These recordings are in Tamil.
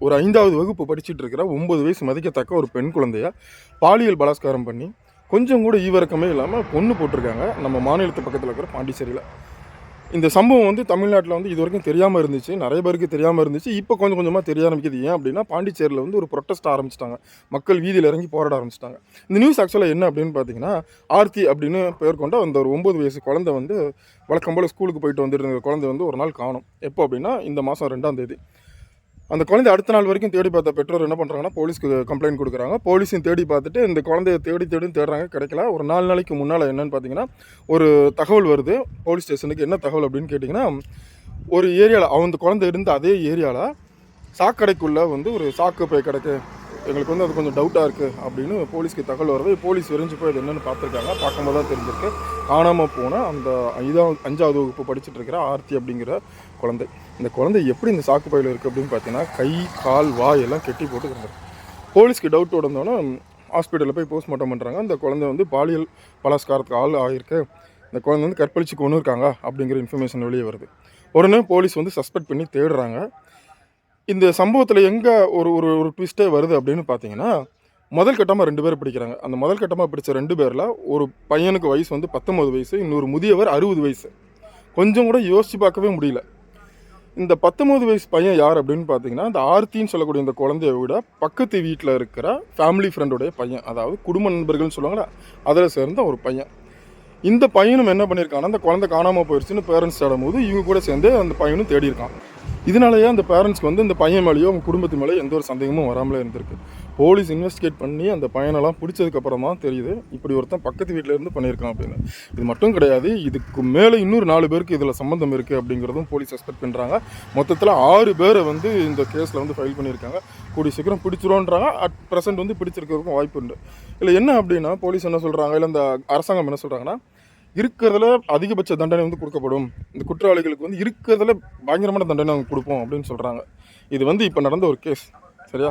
ஒரு ஐந்தாவது வகுப்பு படிச்சுட்டு இருக்கிற ஒன்பது வயசு மதிக்கத்தக்க ஒரு பெண் குழந்தைய பாலியல் பலாத்காரம் பண்ணி கொஞ்சம் கூட ஈவரக்கமே இல்லாமல் பொண்ணு போட்டிருக்காங்க நம்ம மாநிலத்து பக்கத்தில் இருக்கிற பாண்டிச்சேரியில். இந்த சம்பவம் வந்து தமிழ்நாட்டில் வந்து இது வரைக்கும் தெரியாமல் இருந்துச்சு. நிறைய பேருக்கு தெரியாமல் இருந்துச்சு. இப்போ கொஞ்சம் கொஞ்சமாக தெரிய ஆரம்பிக்குது. ஏன் அப்படின்னா பாண்டிச்சேரியில் வந்து ஒரு ப்ரொட்டஸ்ட் ஆரம்பிச்சிட்டாங்க. மக்கள் வீதியில் இறங்கி போராட ஆரம்பிச்சிட்டாங்க. இந்த நியூஸ் ஆக்சுவலாக என்ன அப்படின்னு பார்த்தீங்கன்னா ஆர்த்தி அப்படின்னு பேர் கொண்ட அந்த ஒரு ஒம்பது வயசு குழந்தை வந்து வழக்கம் போல் ஸ்கூலுக்கு போயிட்டு வந்துருந்த குழந்தை வந்து ஒரு நாள் காணும். எப்போ அப்படின்னா இந்த மாதம் ரெண்டாம் தேதி. அந்த குழந்தை அடுத்த நாள் வரைக்கும் தேடி பார்த்த பெற்றோர் என்ன பண்ணுறாங்கன்னா போலீஸ்க்கு கம்ப்ளைண்ட் கொடுக்குறாங்க. போலீஸையும் தேடி பார்த்துட்டு இந்த குழந்தைய தேடி தேடி தேடுறாங்க கிடைக்கல. ஒரு நாலு நாளைக்கு முன்னால் என்னன்னு பார்த்தீங்கன்னா ஒரு தகவல் வருது. போலீஸ் ஸ்டேஷனுக்கு என்ன தகவல் அப்படின்னு கேட்டிங்கன்னா ஒரு ஏரியாவில் அந்த குழந்தை இருந்த அதே ஏரியாவில் சாக்கடைக்குள்ளே வந்து ஒரு சாக்கு போய் கிடக்கு. எங்களுக்கு வந்து அது கொஞ்சம் டவுட்டாக இருக்குது அப்படின்னு போலீஸ்க்கு தகவல் வருது போலீஸ் விரைஞ்சு போய் அது என்னென்னு பார்த்துருக்காங்க. பார்க்கும்போது தான் தெரிஞ்சிருக்கு. காணாமல் போன அந்த ஐதாவது அஞ்சாவது வகுப்பு படிச்சுட்டு இருக்கிற ஆர்த்தி அப்படிங்கிற குழந்தை. இந்த குழந்தை எப்படி இந்த சாக்கு பையில் இருக்குது அப்படின்னு பார்த்தீங்கன்னா கை கால் வாய் எல்லாம் கெட்டி போட்டு கிடந்திருக்கு போலீஸ்க்கு டவுட் உடனோன்னா ஹாஸ்பிட்டலில் போய் போஸ்ட்மார்ட்டம் பண்ணுறாங்க அந்த குழந்தை வந்து பாலியல் பலாஸ்காரத்துக்கு ஆள் ஆகிருக்கு இந்த குழந்தை வந்து கற்பழிச்சு கொண்டு இருக்காங்க அப்படிங்கிற இன்ஃபர்மேஷன் வெளியே வருது. உடனே போலீஸ் வந்து சஸ்பெக்ட் பண்ணி தேடுறாங்க. இந்த சம்பவத்தில் எங்கே ஒரு ஒரு ஒரு ட்விஸ்ட்டே வருது அப்படின்னு பார்த்தீங்கன்னா முதல் கட்டமாக ரெண்டு பேர் பிடிக்கிறாங்க. அந்த முதல் கட்டமாக பிடிச்ச ரெண்டு பேரில் ஒரு பையனுக்கு வயசு வந்து பத்தொம்பது வயசு இன்னொரு முதியவர் அறுபது வயசு. கொஞ்சம் கூட யோசித்து பார்க்கவே முடியல. இந்த பத்தொம்பது வயசு பையன் யார் அப்படின்னு பார்த்தீங்கன்னா இந்த ஆர்த்தின்னு சொல்லக்கூடிய இந்த குழந்தைய விட பக்கத்து வீட்டில் இருக்கிற ஃபேமிலி ஃப்ரெண்டுடைய பையன். அதாவது குடும்ப நண்பர்கள்னு சொல்லுவாங்களா அதில் சேர்ந்த ஒரு பையன். இந்த பையனும் என்ன பண்ணியிருக்காங்கன்னா அந்த குழந்தை காணாமல் போயிடுச்சுன்னு பேரண்ட்ஸ் தேடும்போது இவங்க கூட சேர்ந்து அந்த பையனும் தேடி இருக்கான் இதனாலேயே அந்த பேரண்ட்ஸ்க்கு வந்து இந்த பையன் மேலேயோ அவங்க குடும்பத்து மேலேயோ எந்த ஒரு சந்தேகமும் வராமலே இருந்திருக்கு. போலீஸ் இன்வெஸ்டிகேட் பண்ணி அந்த பையனெல்லாம் பிடிச்சதுக்கப்புறம் தான் தெரியுது இப்படி ஒருத்தன் பக்கத்து வீட்டில் இருந்து பண்ணியிருக்கான் அப்படின்னு. இது மட்டும் கிடையாது இதுக்கு மேலே இன்னொரு நாலு பேருக்கு இதில் சம்மந்தம் இருக்குது அப்படிங்கிறதும் போலீஸ் சஸ்பெக்ட் பண்ணுறாங்க மொத்தத்தில் ஆறு பேரை வந்து இந்த கேஸில் வந்து ஃபைல் பண்ணியிருக்காங்க. கூடிய சீக்கிரம் பிடிச்சிருவோன்றாங்க. அட் ப்ரெசென்ட் வந்து பிடிச்சிருக்கிறதுக்கும் வாய்ப்பு உண்டு. இல்லை என்ன அப்படின்னா போலீஸ் என்ன சொல்கிறாங்க இல்லை இந்த அரசாங்கம் என்ன சொல்கிறாங்கன்னா இருக்கிறதுல அதிகபட்ச தண்டனை வந்து கொடுக்கப்படும். இந்த குற்றவாளிகளுக்கு வந்து இருக்கிறதுல பயங்கரமான தண்டனை அவங்க கொடுப்போம் அப்படின்னு சொல்கிறாங்க இது வந்து இப்போ நடந்த ஒரு கேஸ் சரியா?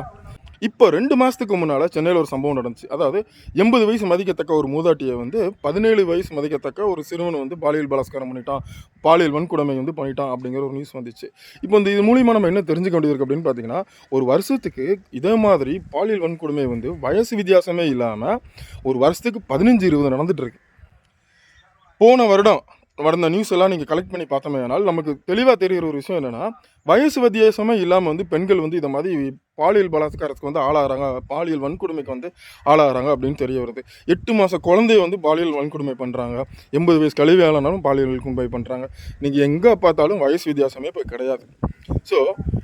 இப்போ ரெண்டு மாதத்துக்கு முன்னால் சென்னையில் ஒரு சம்பவம் நடந்துச்சு. அதாவது எண்பது வயசு மதிக்கத்தக்க ஒரு மூதாட்டியை வந்து பதினேழு வயசு மதிக்கத்தக்க ஒரு சிறுவனை வந்து பாலியல் பலாஸ்காரம் பண்ணிட்டான். பாலியல் வன்கொடுமை வந்து பண்ணிட்டான் அப்படிங்கிற ஒரு நியூஸ் வந்துச்சு. இப்போ இந்த இது மூலியமாக நம்ம என்ன தெரிஞ்சுக்க வேண்டியது இருக்குது அப்படின்னு பார்த்தீங்கன்னா ஒரு வருஷத்துக்கு இதே மாதிரி பாலியல் வன்கொடுமை வந்து வயசு வித்தியாசமே இல்லாமல் ஒரு வருஷத்துக்கு பதினஞ்சு இருபது நடந்துட்டு இருக்கு. போன வருடம் நடந்த நியூஸ் எல்லாம் நீங்கள் கலெக்ட் பண்ணி பார்த்தோமே ஆனால் நமக்கு தெளிவாக தெரிகிற ஒரு விஷயம் என்னென்னா வயசு வித்தியாசமே இல்லாமல் வந்து பெண்கள் வந்து இதை மாதிரி பாலியல் பலாத்காரத்துக்கு வந்து ஆளாகிறாங்க. பாலியல் வன்கொடுமைக்கு வந்து ஆளாகிறாங்க அப்படின்னு தெரிய வருது. எட்டு மாத குழந்தைய வந்து பாலியல் வன்கொடுமை பண்ணுறாங்க எண்பது வயசு கழிவு ஆளானாலும் பாலியல் வன்கொடுமை பண்ணுறாங்க நீங்கள் எங்கே பார்த்தாலும் வயசு வித்தியாசமே இப்போ கிடையாது. ஸோ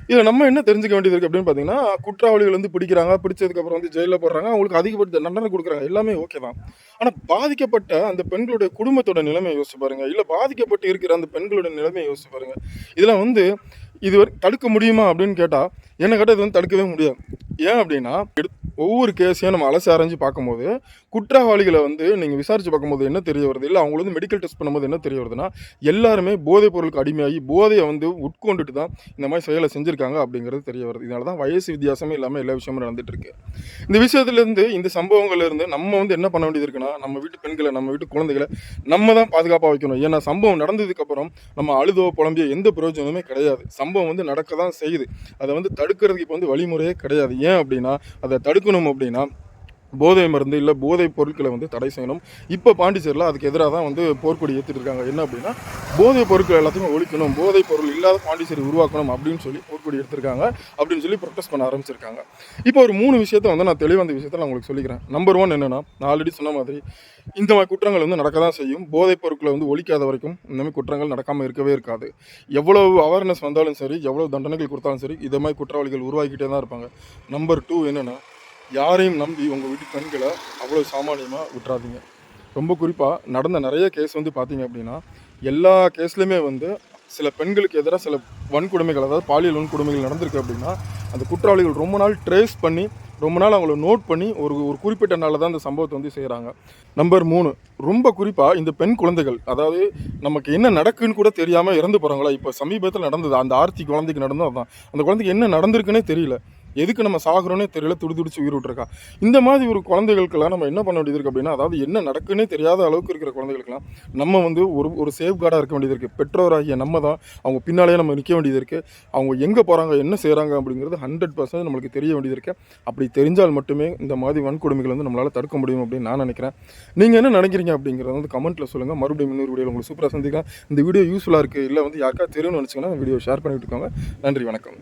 இதில் நம்ம என்ன தெரிஞ்சுக்க வேண்டியது இருக்குது அப்படின்னு பார்த்தீங்கன்னா குற்றவாளிகள் வந்து பிடிக்கிறாங்க பிடிச்சதுக்கப்புறம் வந்து ஜெயிலில் போடுறாங்க அவங்களுக்கு அதிகப்பட்ட தண்டனை கொடுக்குறாங்க. எல்லாமே ஓகே தான். ஆனால் பாதிக்கப்பட்ட அந்த பெண்களுடைய குடும்பத்தோட நிலைமையை யோசிச்சு பாருங்கள் இல்லை பாதிக்கப்பட்டு இருக்கிற அந்த பெண்களோட நிலைமையை யோசிச்சு பாருங்கள் இதெல்லாம் வந்து இதுவரை தடுக்க முடியுமா அப்படின்னு கேட்டால் என்ன கேட்டால் இது வந்து தடுக்கவே முடியாது. ஏன் அப்படின்னா எடுத்து ஒவ்வொரு கேஸையும் நம்ம அலசி அரைஞ்சு பார்க்கும்போது குற்றவாளிகளை வந்து நீங்கள் விசாரித்து பார்க்கும்போது என்ன தெரிய வருது? இல்லை அவங்கள வந்து மெடிக்கல் டெஸ்ட் பண்ணும்போது என்ன தெரிய வருதுன்னா எல்லாருமே போதைப் பொருளுக்கு அடிமையாகி போதையை வந்து உட்கொண்டுட்டு தான் இந்த மாதிரி செயலை செஞ்சுருக்காங்க அப்படிங்கிறது தெரிய வருது. இதனால தான் வயசு வித்தியாசமே இல்லாமல் எல்லா விஷயமும் நடந்துட்டு இருக்கு இந்த விஷயத்துலேருந்து இந்த சம்பவங்கள்லேருந்து நம்ம வந்து என்ன பண்ண வேண்டியது இருக்குன்னா நம்ம வீட்டு பெண்களை நம்ம வீட்டு குழந்தைகளை நம்ம தான் பாதுகாப்பாக வைக்கணும். ஏன்னா சம்பவம் நடந்ததுக்கப்புறம் நம்ம அழுதோ புலம்பியோ எந்த பிரயோஜனமே கிடையாது. சம்பவம் வந்து நடக்க தான் செய்யுது. அதை வந்து தடுக்கிறதுக்கு இப்போ வந்து வழிமுறையே கிடையாது. ஏன் அப்படின்னா அதை தடுக்கணும் அப்படின்னா போதை மருந்து இல்லை போதைப் பொருட்களை வந்து தடை செய்யணும். இப்போ பாண்டிச்சேரியில் அதுக்கு எதிராக தான் வந்து போர்க்கொடி ஏற்றிட்டு இருக்காங்க. என்ன அப்படின்னா போதைப் பொருட்கள் எல்லாத்தையும் ஒழிக்கணும் போதைப் பொருள் இல்லாத பாண்டிச்சேரி உருவாக்கணும் அப்படின்னு சொல்லி போர்க்கொடி எடுத்திருக்காங்க. அப்படின்னு சொல்லி ப்ரொட்டஸ்ட் பண்ண ஆரம்பிச்சிருக்காங்க. இப்போ ஒரு மூணு விஷயத்தை வந்து நான் தெளிவந்த விஷயத்தை நான் உங்களுக்கு சொல்லிக்கிறேன். நம்பர் ஒன் என்னென்னா நான் ஆல்ரெடி சொன்ன மாதிரி இந்த மாதிரி குற்றங்கள் வந்து நடக்க தான் செய்யும். போதைப் பொருட்களை வந்து ஒழிக்காத வரைக்கும் இந்த மாதிரி குற்றங்கள் நடக்காமல் இருக்கவே இருக்காது. எவ்வளவு அவேர்னஸ் வந்தாலும் சரி எவ்வளோ தண்டனைகள் கொடுத்தாலும் சரி இதை மாதிரி குற்றவாளிகள் உருவாக்கிட்டே தான் இருப்பாங்க. நம்பர் டூ என்னென்னா யாரையும் நம்பி உங்கள் வீட்டு பெண்களை அவ்வளோ சாமானியமாக விட்டுறாதீங்க. ரொம்ப குறிப்பாக நடந்த நிறைய கேஸ் வந்து பார்த்தீங்க அப்படின்னா எல்லா கேஸ்லையுமே வந்து சில பெண்களுக்கு எதிராக சில வன்கொடுமைகள் அதாவது பாலியல் வன்கொடுமைகள் நடந்திருக்கு அப்படின்னா அந்த குற்றவாளிகள் ரொம்ப நாள் ட்ரேஸ் பண்ணி ரொம்ப நாள் அவங்கள நோட் பண்ணி ஒரு ஒரு குறிப்பிட்ட நாளில் தான் அந்த சம்பவத்தை வந்து செய்கிறாங்க நம்பர் மூணு ரொம்ப குறிப்பாக இந்த பெண் குழந்தைகள் அதாவது நமக்கு என்ன நடக்குன்னு கூட தெரியாமல் இறந்து போகிறாங்களா இப்போ சமீபத்தில் நடந்தது அந்த ஆர்த்தி குழந்தைக்கு நடந்தது அதுதான் அந்த குழந்தைக்கு என்ன நடந்திருக்குன்னே தெரியல. எதுக்கு நம்ம சாகுறோன்னே தெரியல துடி துடிச்சு உயிர் விட்டுருக்கா. இந்த மாதிரி ஒரு குழந்தைகளுக்கெல்லாம் நம்ம என்ன பண்ண வேண்டியது இருக்குது அப்படின்னா அதாவது என்ன நடக்குன்னே தெரியாத அளவுக்கு இருக்கிற குழந்தைகளுக்கெல்லாம் நம்ம வந்து ஒரு ஒரு சேஃப் கார்டாக இருக்க வேண்டியது இருக்குது பெற்றோராகிய நம்ம தான் அவங்க பின்னாலேயே நம்ம நிற்க வேண்டியது இருக்குது அவங்க எங்கே போகிறாங்க என்ன செய்கிறாங்க அப்படிங்கிறது ஹண்ட்ரட் பர்சன்ட் நம்மளுக்கு தெரிய வேண்டியது இருக்குது அப்படி தெரிஞ்சால் மட்டுமே இந்த மாதிரி வன்கொடுமைகள் வந்து நம்மளால் தடுக்க முடியும் அப்படின்னு நான் நினைக்கிறேன். நீங்கள் என்ன நினைக்கிறீங்க அப்படிங்கிறத வந்து கமெண்ட்டில் சொல்லுங்கள் மறுபடியும் இன்னொரு வீடியோ உங்களுக்கு சூப்பராக சந்திக்கலாம் இந்த வீடியோ யூஸ்ஃபுல்லாக இருக்குது இல்லை வந்து யாருக்கா தெரியும்னு நினச்சிங்கன்னா வீடியோ ஷேர் பண்ணிவிட்டுருக்கோங்க நன்றி வணக்கம்.